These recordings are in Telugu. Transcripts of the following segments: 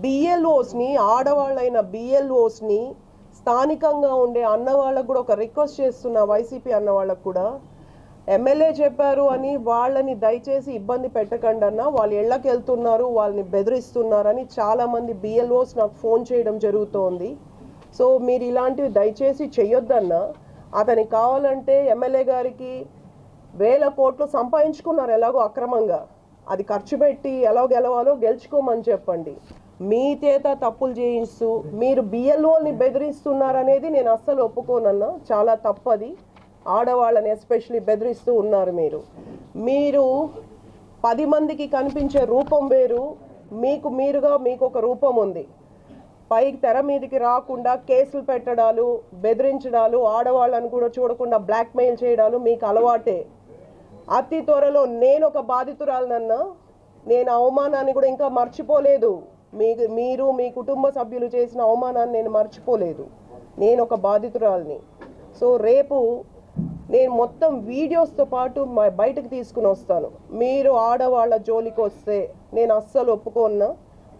బిఎల్ఓస్ని ఆడవాళ్ళైన బిఎల్ఓస్ని స్థానికంగా ఉండే అన్న వాళ్ళకు కూడా ఒక రిక్వెస్ట్ చేస్తున్న వైసీపీ అన్న వాళ్ళకు కూడా. ఎమ్మెల్యే చెప్పారు అని వాళ్ళని దయచేసి ఇబ్బంది పెట్టకండి అన్న. వాళ్ళు ఇళ్ళకి వెళ్తున్నారు వాళ్ళని బెదిరిస్తున్నారని చాలామంది బిఎల్ఓస్ నాకు ఫోన్ చేయడం జరుగుతోంది. సో మీరు ఇలాంటివి దయచేసి చెయ్యొద్దన్న అతనికి కావాలంటే ఎమ్మెల్యే గారికి వేల కోట్లు సంపాదించుకున్నారు ఎలాగో అక్రమంగా. అది ఖర్చు పెట్టి ఎలా గెలవాలో గెలుచుకోమని చెప్పండి. మీ చేత తప్పులు చేయిస్తూ మీరు బిఎల్ఓని బెదిరిస్తున్నారనేది నేను అస్సలు ఒప్పుకోనన్నా. చాలా తప్పది. ఆడవాళ్ళని ఎస్పెషలీ బెదిరిస్తూ ఉన్నారు మీరు. మీరు పది మందికి కనిపించే రూపం వేరు. మీకు మీరుగా మీకు ఒక రూపం ఉంది. పైకి తెర మీదకి రాకుండా కేసులు పెట్టడాలు బెదిరించడాలు ఆడవాళ్ళని కూడా చూడకుండా బ్లాక్మెయిల్ చేయడాలు మీకు అలవాటే. అతి త్వరలో నేను ఒక బాధితురాలనన్నా. నేను అవమానాన్ని కూడా ఇంకా మర్చిపోలేదు. మీ మీరు మీ కుటుంబ సభ్యులు చేసిన అవమానాన్ని నేను మర్చిపోలేదు. నేను ఒక బాధితురాల్ని. సో రేపు నేను మొత్తం వీడియోస్తో పాటు మా బయటకు తీసుకుని వస్తాను. మీరు ఆడవాళ్ళ జోలికి వస్తే నేను అస్సలు ఒప్పుకున్నా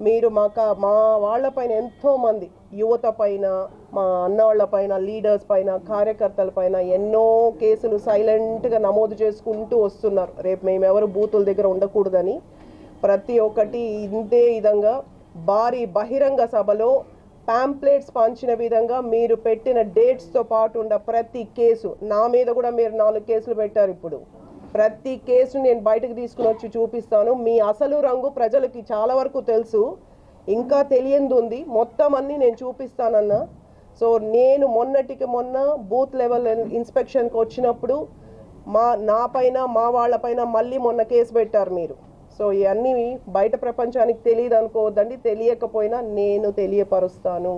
మీరు మాక మా వాళ్ళపైన ఎంతోమంది యువత పైన మా అన్నవాళ్ళ పైన లీడర్స్ పైన కార్యకర్తల పైన ఎన్నో కేసులు సైలెంట్గా నమోదు చేసుకుంటూ వస్తున్నారు. రేపు మేము ఎవరు బూతుల దగ్గర ఉండకూడదని ప్రతి ఒక్కటి ఇంతే విధంగా భారీ బహిరంగ సభలో ప్యాంప్లెట్స్ పంచిన విధంగా మీరు పెట్టిన డేట్స్తో పాటు ఉన్న ప్రతి కేసు నా మీద కూడా మీరు నాలుగు కేసులు పెట్టారు ఇప్పుడు. ప్రతి కేసు నేను బయటకు తీసుకుని వచ్చి చూపిస్తాను. మీ అసలు రంగు ప్రజలకి చాలా వరకు తెలుసు. ఇంకా తెలియంది ఉంది. మొత్తం అన్నీ నేను చూపిస్తానన్నా. సో నేను మొన్నటికి మొన్న బూత్ లెవెల్ ఇన్స్పెక్షన్కి వచ్చినప్పుడు మా నా పైన మా వాళ్ళపైన మళ్ళీ మొన్న కేసు పెట్టారు మీరు. సో ఇవన్నీ బయట ప్రపంచానికి తెలియదు అనుకోవద్దండి. తెలియకపోయినా నేను తెలియపరుస్తాను.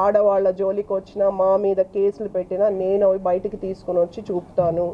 ఆడవాళ్ళ జోలికి వచ్చినా మా మీద కేసులు పెట్టినా నేను అవి బయటికి తీసుకుని వచ్చి చూపుతాను.